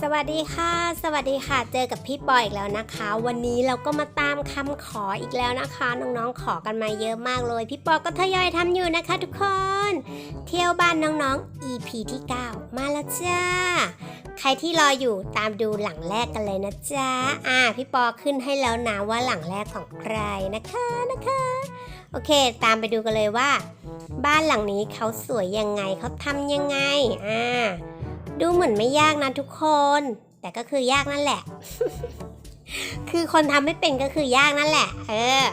สวัสดีค่ะ สวัสดีค่ะ เจอกับพี่ปอยอีกแล้วนะคะ วันนี้เราก็มาตามคำขออีกแล้วนะคะ น้องๆขอกันมาเยอะมากเลย พี่ปอก็ทยอยทำอยู่นะคะทุกคน เที่ยวบ้านน้องๆ EP ที่ 9 มาแล้วจ้า ใครที่รออยู่ตามดูหลังแรกกันเลยนะจ๊ะอ่า พี่ปอขึ้นให้แล้วนะว่าหลังแรกของใครนะคะนะคะโอเค ตามไปดูกันเลยว่า บ้านหลังนี้เขาสวยยังไงเขาทำยังไงอ่า ดูเหมือนไม่ยากนะทุกคน แต่ก็คือยากนั่นแหละ คือคนทำไม่เป็นก็คือยากนั่นแหละ เออ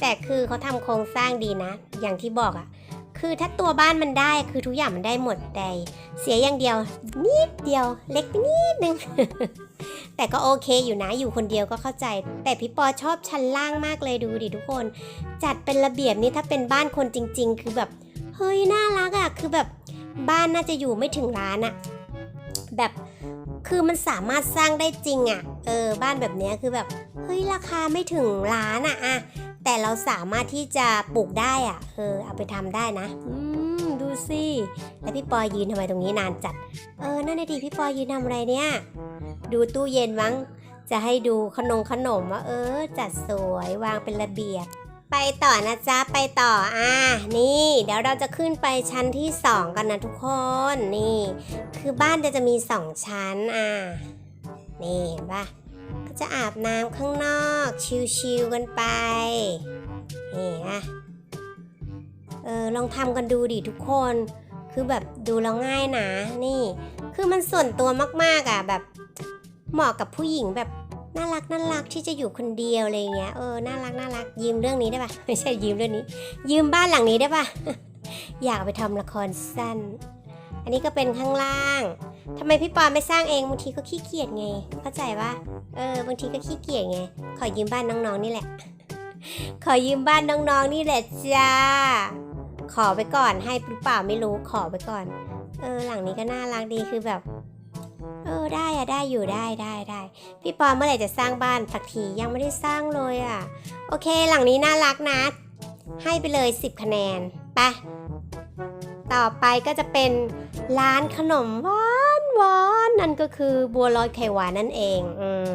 แต่คือเขาทำโครงสร้างดีนะ อย่างที่บอกอะ่ะคือถ้าตัวบ้านมันได้คือทุกอย่างมันได้หมดแต่เสียอย่างเดียว นิดเดียว เล็กไปนิดนึง แต่ก็โอเคอยู่นะอยู่คนเดียวก็เข้าใจ แต่พี่ปอชอบชั้นล่างมากเลยดูดิทุกคน จัดเป็นระเบียบนี่ถ้าเป็นบ้านคนจริง ๆ คือแบบ เฮ้ยน่ารักอะคือแบบ บ้านน่าจะอยู่ไม่ถึงล้านอะแบบคือมันสามารถสร้างได้จริงอะเออบ้านแบบนี้คือแบบเฮ้ยราคาไม่ถึงล้านอะอะแต่เราสามารถที่จะปลูกได้อะเออเอาไปทำได้นะ อืมดูสิแล้วพี่ปอยยืนทำไมตรงนี้นานจัด เออนั่นน่ะดิพี่ปอยยืนทำอะไรเนี่ย ดูตู้เย็นมั้งจะให้ดูขนมขนมว่าเออ จัดสวยวางเป็นระเบียบ ไปต่อนะจ๊ะ ไปต่อ อ่า นี่ เดี๋ยวเราจะขึ้นไปชั้นที่สองกันนะทุกคน นี่ คือบ้านจะจะมีสองชั้น อ่า นี่เห็นปะก็จะอาบน้ำข้างนอก ชิวๆกันไป นี่นะเออ ลองทำกันดูดิทุกคน คือแบบดูแล้วง่ายนะ นี่ คือมันส่วนตัวมากๆอะ แบบเหมาะกับผู้หญิงแบบ น่ารักน่ารักที่จะอยู่คนเดียวอะไรเงี้ยเออน่ารักน่ารักยืมเรื่องนี้ได้ปะไม่ใช่ยืมเรื่องนี้ ยืมบ้านหลังนี้ได้ปะอยากไปทำละครสั้น อันนี้ก็เป็นข้างล่างทำไมพี่ปอนไม่สร้างเองบางทีก็ขี้เกียจไง เข้าใจปะเออบางทีก็ขี้เกียจไง ขอยืมบ้านน้องๆนี่แหละ ขอยืมบ้านน้องๆนี่แหละจ้าขอไปก่อนให้หรือเปล่าไม่รู้ขอไปก่อน เออหลังนี้ก็น่ารักดีคือแบบ ได้อะได้อยู่ได้ได้ได้พี่ปอเมื่อไหร่จะสร้างบ้านสักทียังไม่ได้สร้างเลยอะ่ะ โอเคหลังนี้น่ารักนะ ให้ไปเลย 10 คะแนนไปต่อไปก็จะเป็นร้านขนมหวานหวานนั่นก็คือบัวลอยไข่หวานนั่นเองอืม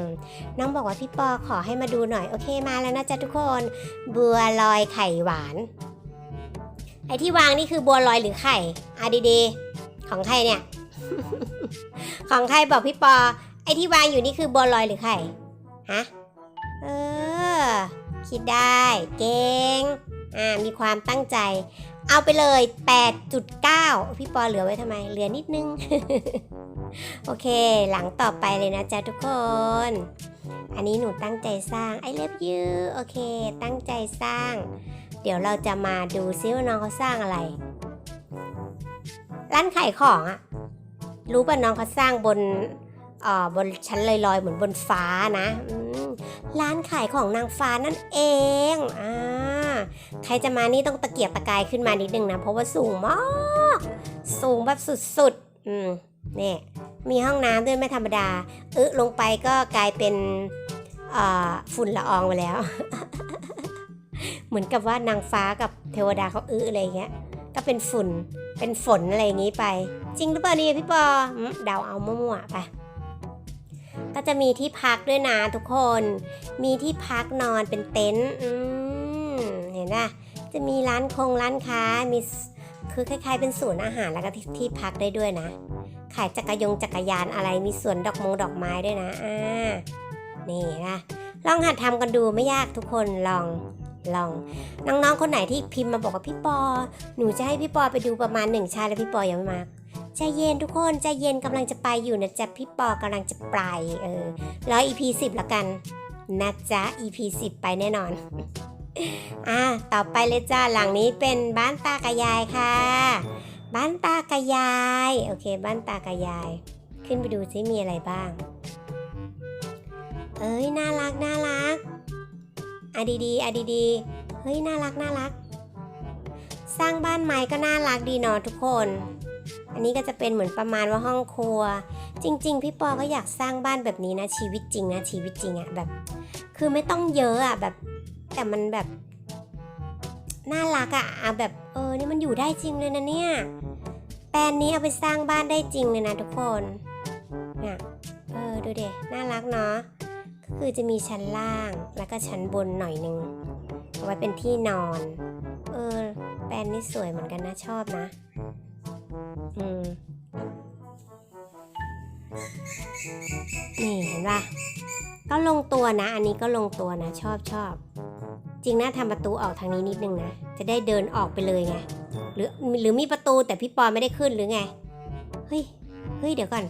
น้องบอกว่าพี่ปอขอให้มาดูหน่อยโอเคมาแล้วนะจ๊ะทุกคน บัวลอยไข่หวาน ไอที่วางนี่คือบัวลอยหรือไข่อะดีๆของใครเนี่ย ของใครบอกพี่ปอ ไอที่วางอยู่นี่คือบัวลอยหรือไข่ฮะเออ คิดได้ เก่งอ่ามีความตั้งใจ เอาไปเลย 8.9 พี่ปอเหลือไว้ทำไม เหลือนิดนึง โอเค หลังต่อไปเลยนะจ๊ะทุกคน อันนี้หนูตั้งใจสร้าง I love you โอเค ตั้งใจสร้าง เดี๋ยวเราจะมาดูซิว่าน้องเขาสร้างอะไร ร้านขายของอะ รู้ป่ะน้องเขาสร้างบนเอ่อบนชั้นลอยๆ เหมือนบนฟ้านะอืมร้านขายของนางฟ้านั่นเองอ่าใครจะมานี่ต้องตะเกียกตะกายขึ้นมานิดนึงนะ เพราะว่าสูงมาก สูงแบบสุดๆ อืมนี่มีห้องน้ำด้วยไม่ธรรมดาอึลงไปก็กลายเป็นเอ่อฝุ่นละอองไปแล้ว เหมือนกับว่านางฟ้ากับเทวดาเขาอึอะไรอย่างเงี้ย ก็เป็นฝุ่น เป็นฝนอะไรอย่างงี้ไป จริงหรือเปล่านี่พี่ปอเดาเอามั่วๆไปก็จะมีที่พักด้วยนะทุกคน มีที่พักนอนเป็นเต็นท์เห็นป่ะจะมีร้านคงร้านค้า มีคือคล้ายๆ เป็นศูนย์อาหารแล้วก็ที่ที่พักได้ด้วยนะ ขายจักรยงจักรยานอะไร มีสวนดอกมงดอกไม้ด้วยนะ อ่า นี่นะ ลองหัดทำกันดูไม่ยากทุกคนลอง ลองน้องๆคนไหนที่พิมพ์มาบอกว่าพี่ปอ หนูจะให้พี่ปอไปดูประมาณหนึ่งชาติแล้วพี่ปอยังไม่มาใจเย็นทุกคนใจเย็นกำลังจะไปอยู่นะจ๊ะพี่ปอกำลังจะไปเออร้อย EP สิบแล้วกันนะจ๊ะ EP สิบไปแน่นอนอะต่อไปเลยจ้าหลังนี้เป็นบ้านตากับยายค่ะ บ้านตากับยายโอเค บ้านตากับยาย ขึ้นไปดูซิมีอะไรบ้าง เอ้ยน่ารักน่ารัก อะดีๆอะดีๆเฮ้ยน่ารักน่ารัก สร้างบ้านไม้ก็น่ารักดีเนาะทุกคน อันนี้ก็จะเป็นเหมือนประมาณว่าห้องครัว จริง ๆ พี่ปอก็อยากสร้างบ้านแบบนี้นะชีวิตจริงนะชีวิตจริงอะแบบ คือไม่ต้องเยอะอะแบบ แต่มันแบบน่ารักอะอะแบบเออนี่มันอยู่ได้จริงเลยนะเนี่ยแปลนนี้เอาไปสร้างบ้านได้จริงเลยนะทุกคนเเนี่ยเออดูเด็น่ารักเนาะ ก็คือจะมีชั้นล่างแล้วก็ชั้นบนหน่อยหนึงเอาไว้เป็นที่นอน เออแปลนนี่สวยเหมือนกันนะชอบนะ อืม นี่เห็นปะก็ลงตัวนะ อันนี้ก็ลงตัวนะ ชอบชอบ จริงนะทำประตูออกทางนี้นิดนึงนะ จะได้เดินออกไปเลยไง หรือหรือมีประตูแต่พี่ปอไม่ได้ขึ้นหรือไง เฮ้ย เฮ้ยเดี๋ยวก่อน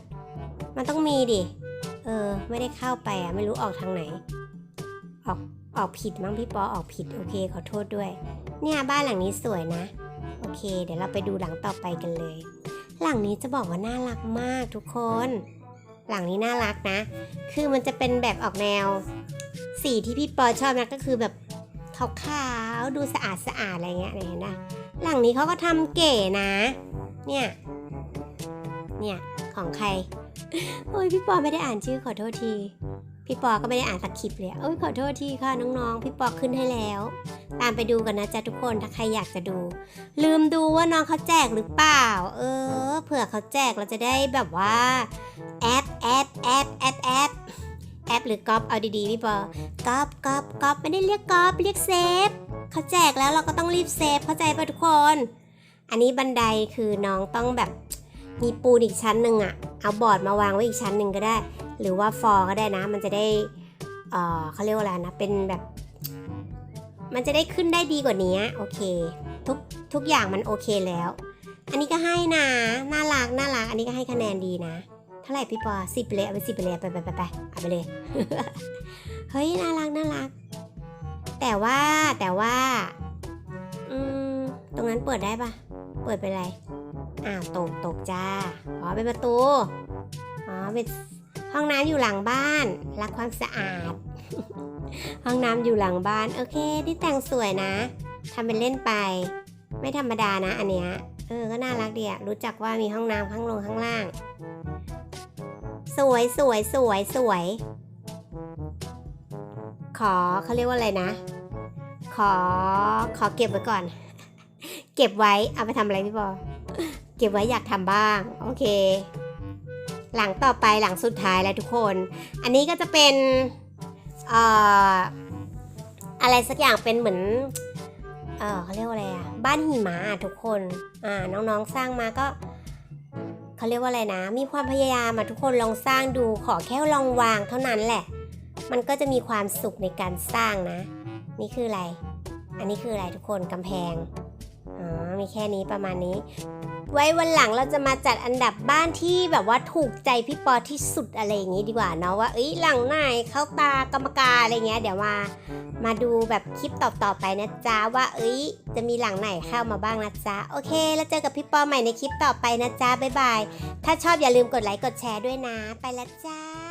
มันต้องมีดิ เออ ไม่ได้เข้าไปอะ ไม่รู้ออกทางไหน ออกออกผิดมั้งพี่ปอออกผิด โอเค ขอโทษด้วย เนี่ยบ้านหลังนี้สวยนะ โอเค เดี๋ยวเราไปดูหลังต่อไปกันเลย หลังนี้จะบอกว่าน่ารักมากทุกคน หลังนี้น่ารักนะ คือมันจะเป็นแบบออกแนว สีที่พี่ปอชอบนะก็คือแบบขาวๆดูสะอาดสะอาดอะไรเงี้ยเนี่ยเห็นปะหลังนี้เขาก็ทำเก๋นะ เนี่ย เนี่ย ของใคร โอ้ยพี่ปอไม่ได้อ่านชื่อขอโทษที พี่ปอก็ไม่ได้อ่านสักคลิปเลยโอ้ยขอโทษทีค่ะน้องๆ พี่ปอขึ้นให้แล้ว ตามไปดูกันนะจ๊ะทุกคนถ้าใครอยากจะดู ลืมดูว่าน้องเขาแจกหรือเปล่า เออ เผื่อเขาแจกเราจะได้แบบว่าแอปแอปแอปแอปแอปแอปหรือก๊อปเอาดีๆพี่ปอก๊อปก๊อปก๊อปไม่ได้เรียกก๊อปเรียกเซฟเขาแจกแล้วเราก็ต้องรีบเซฟเข้าใจป่ะทุกคน อันนี้บันไดคือน้องต้องแบบ มีปูนอีกชั้นหนึ่งอะเอาบอร์ดมาวางไว้อีกชั้นหนึ่งก็ได้ หรือว่าฟอร์ก็ได้นะ มันจะได้เออเขาเรียกว่าอะไรนะ เป็นแบบ มันจะได้ขึ้นได้ดีกว่านี้โอเค ทุกทุกอย่างมันโอเคแล้ว อันนี้ก็ให้นะน่ารักน่ารัก อันนี้ก็ให้คะแนนดีนะ เท่าไหร่พี่ปอสิบเลยเอาไปสิบไปเลยไปไปไปไปเอาไปเลยเฮ้ยน่ารักน่ารัก แต่ว่าแต่ว่า อืมตรงนั้นเปิดได้ปะเปิดไปเลย อ้าวตกตกจ้า อ๋อเป็นประตู อ๋อเป็นห้องน้ำอยู่หลังบ้านรักความสะอาด ห้องน้ำอยู่หลังบ้าน โอเคที่แต่งสวยนะทำเป็นเล่นไป ไม่ธรรมดานะ อันเนี้ย เออ ก็น่ารักดีอะรู้จักว่ามีห้องน้ำข้างลงข้างล่าง สวยสวยสวยสวย ขอเขาเรียกว่าอะไรนะ ขอขอเก็บไว้ก่อน เก็บไว้เอาไปทำอะไรพี่บอ เก็บไว้อยากทำบ้าง โอเค หลังต่อไปหลังสุดท้ายแล้วทุกคน อันนี้ก็จะเป็นเอ่ออะไรสักอย่างเป็นเหมือน เออเขาเรียกว่าอะไรอะบ้านหิมะทุกคน อ่า น้องๆสร้างมาก็เขาเรียกว่าอะไรนะ มีความพยายามอะทุกคนลองสร้างดู ขอแค่ลองวางเท่านั้นแหละ มันก็จะมีความสุขในการสร้างนะ นี่คืออะไร อันนี้คืออะไรทุกคนกำแพง อ๋อ มีแค่นี้ประมาณนี้ ไว้วันหลังเราจะมาจัดอันดับบ้านที่แบบว่าถูกใจพี่ปอที่สุดอะไรอย่างงี้ดีกว่าเนาะว่าเอ้ยหลังไหนเข้าตากรรมการอะไรเงี้ยเดี๋ยวมามาดูแบบคลิปต่อๆไปนะจ๊ะว่าเอ้ย จะมีหลังไหนเข้ามาบ้างนะจ๊ะโอเค แล้วเจอกับพี่ปอใหม่ในคลิปต่อไปนะจ๊ะบ๊ายบายถ้าชอบอย่าลืมกดไลค์กดแชร์ด้วยนะ ไปแล้วจ้า